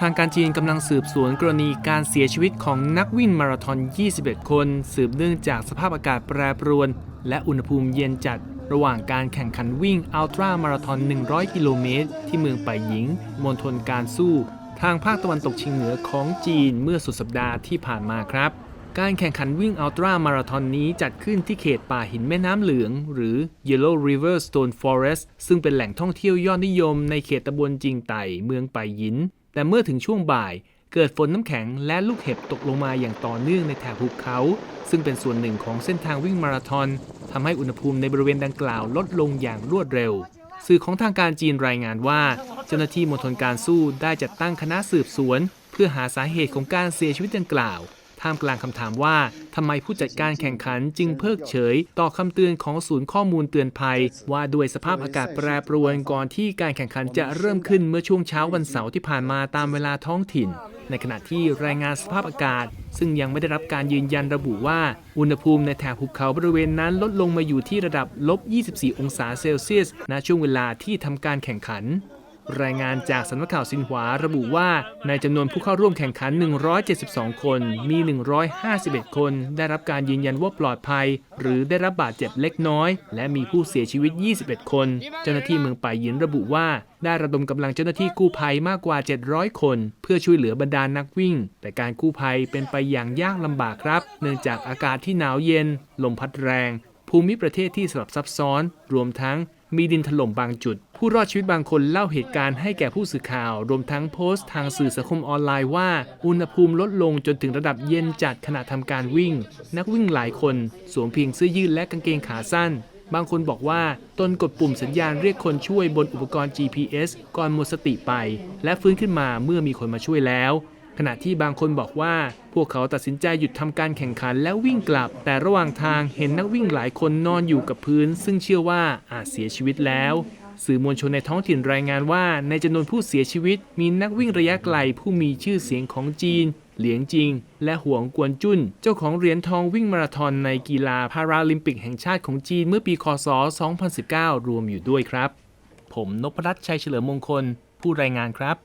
ทางการจีนกำลังสืบสวนกรณีการเสียชีวิตของนักวิ่งมาราธอน 21 คน สืบเนื่องจากสภาพอากาศแปรปรวน และอุณหภูมิเย็นจัด ระหว่างการแข่งขันวิ่งอัลตร้ามาราธอน 100 กิโลเมตร ที่เมืองป่ายหญิง มณฑลการสู้ ทางภาคตะวันตกเฉียงเหนือของจีนเมื่อสุดสัปดาห์ที่ผ่านมาครับ การแข่งขันวิ่งอัลตร้ามาราธอนนี้จัดขึ้นที่เขตป่าหินแม่น้ำเหลือง หรือ Yellow River Stone Forest ซึ่งเป็นแหล่งท่องเที่ยวยอดนิยมในเขตตำบลจิงไต่เมืองป่ายหยิน แต่เมื่อถึงช่วงบ่ายเกิดฝนน้ำแข็งและลูกเห็บตกลงมาอย่างต่อเนื่องในแถบภูเขา ซึ่งเป็นส่วนหนึ่งของเส้นทางวิ่งมาราธอนทำให้อุณหภูมิในบริเวณดังกล่าวลดลงอย่างรวดเร็ว สื่อของทางการจีนรายงานว่า เจ้าหน้าที่มณฑลการสู้ได้จัดตั้งคณะสืบสวน เพื่อหาสาเหตุของการเสียชีวิตดังกล่าว ท่ามกลางคำถามว่าทำไมผู้จัดการแข่งขันจึงเพิกเฉย ต่อคำเตือนของศูนย์ข้อมูลเตือนภัย ว่าด้วยสภาพอากาศแปรปรวนก่อนที่การแข่งขันจะเริ่มขึ้นเมื่อช่วงเช้าวันเสาร์ที่ผ่านมาตามเวลาท้องถิ่น ในขณะที่รายงานสภาพอากาศ ซึ่งยังไม่ได้รับการยืนยันระบุว่า อุณหภูมิในแถบภูเขาบริเวณนั้นลดลงมาอยู่ที่ระดับลบ 24 องศาเซลเซียสณช่วงเวลาที่ทำการแข่งขัน รายงานจากสำนักข่าวซินหวาระบุว่าในจำนวนผู้เข้าร่วมแข่งขัน 172 คน มี 151 คนได้รับการยืนยันว่าปลอดภัย หรือได้รับบาดเจ็บเล็กน้อย และมีผู้เสียชีวิต 21 คน เจ้าหน้าที่เมืองป่ายหยินระบุว่า ได้ระดมกำลังเจ้าหน้าที่กู้ภัยมากกว่า 700 คน เพื่อช่วยเหลือบรรดานักวิ่ง แต่การกู้ภัยเป็นไปอย่างยากลำบากครับ เนื่องจากอากาศที่หนาวเย็น ลมพัดแรง ภูมิประเทศที่สลับซับซ้อน รวมทั้ง มีดินถล่มบางจุด ผู้รอดชีวิตบางคนเล่าเหตุการณ์ให้แก่ผู้สื่อข่าว รวมทั้งโพสต์ทางสื่อสังคมออนไลน์ว่า อุณหภูมิลดลงจนถึงระดับเย็นจัดขณะทำการวิ่ง นักวิ่งหลายคนสวมเพียงเสื้อยืดและกางเกงขาสั้น บางคนบอกว่าตนกดปุ่มสัญญาณเรียกคนช่วยบนอุปกรณ์ GPS ก่อนหมดสติไป และฟื้นขึ้นมาเมื่อมีคนมาช่วยแล้ว ขณะที่บางคนบอกว่า พวกเขาตัดสินใจหยุดทำการแข่งขันแล้ววิ่งกลับ แต่ระหว่างทางเห็นนักวิ่งหลายคนนอนอยู่กับพื้น ซึ่งเชื่อว่าอาจเสียชีวิตแล้วสื่อมวลชนในท้องถิ่นรายงานว่า ในจำนวนผู้เสียชีวิต มีนักวิ่งระยะไกลผู้มีชื่อเสียงของจีน เหลียงจิง และหวงกวนจุ้น เจ้าของเหรียญทองวิ่งมาราธอนในกีฬาพาราลิมปิกแห่งชาติของจีนเมื่อปีคศ 2019 รวมอยู่ด้วยครับ ผมนพรัตน์ชัยเฉลิมมงคล ผู้รายงานครับ